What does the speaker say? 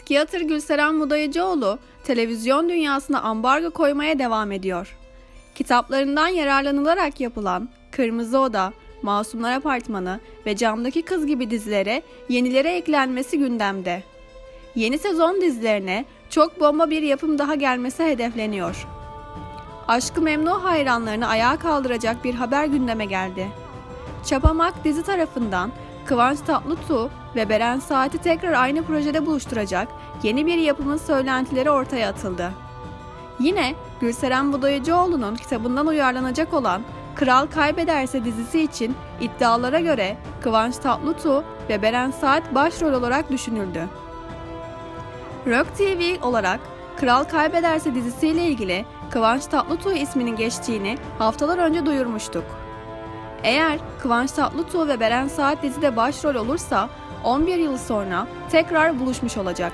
Psikiyatr Gülseren Mudayıcıoğlu televizyon dünyasına ambargo koymaya devam ediyor. Kitaplarından yararlanılarak yapılan Kırmızı Oda, Masumlar Apartmanı ve Camdaki Kız gibi dizilere yenilere eklenmesi gündemde. Yeni sezon dizilerine çok bomba bir yapım daha gelmesi hedefleniyor. Aşkı Memnu hayranlarını ayağa kaldıracak bir haber gündeme geldi. Çapamak dizi tarafından Kıvanç Tatlıtuğ ve Beren Saat'i tekrar aynı projede buluşturacak yeni bir yapımın söylentileri ortaya atıldı. Yine Gülseren Budayıcıoğlu'nun kitabından uyarlanacak olan Kral Kaybederse dizisi için iddialara göre Kıvanç Tatlıtuğ ve Beren Saat başrol olarak düşünüldü. Rock TV olarak Kral Kaybederse dizisiyle ilgili Kıvanç Tatlıtuğ isminin geçtiğini haftalar önce duyurmuştuk. Eğer Kıvanç Tatlıtuğ ve Beren Saat dizide başrol olursa 11 yıl sonra tekrar buluşmuş olacak.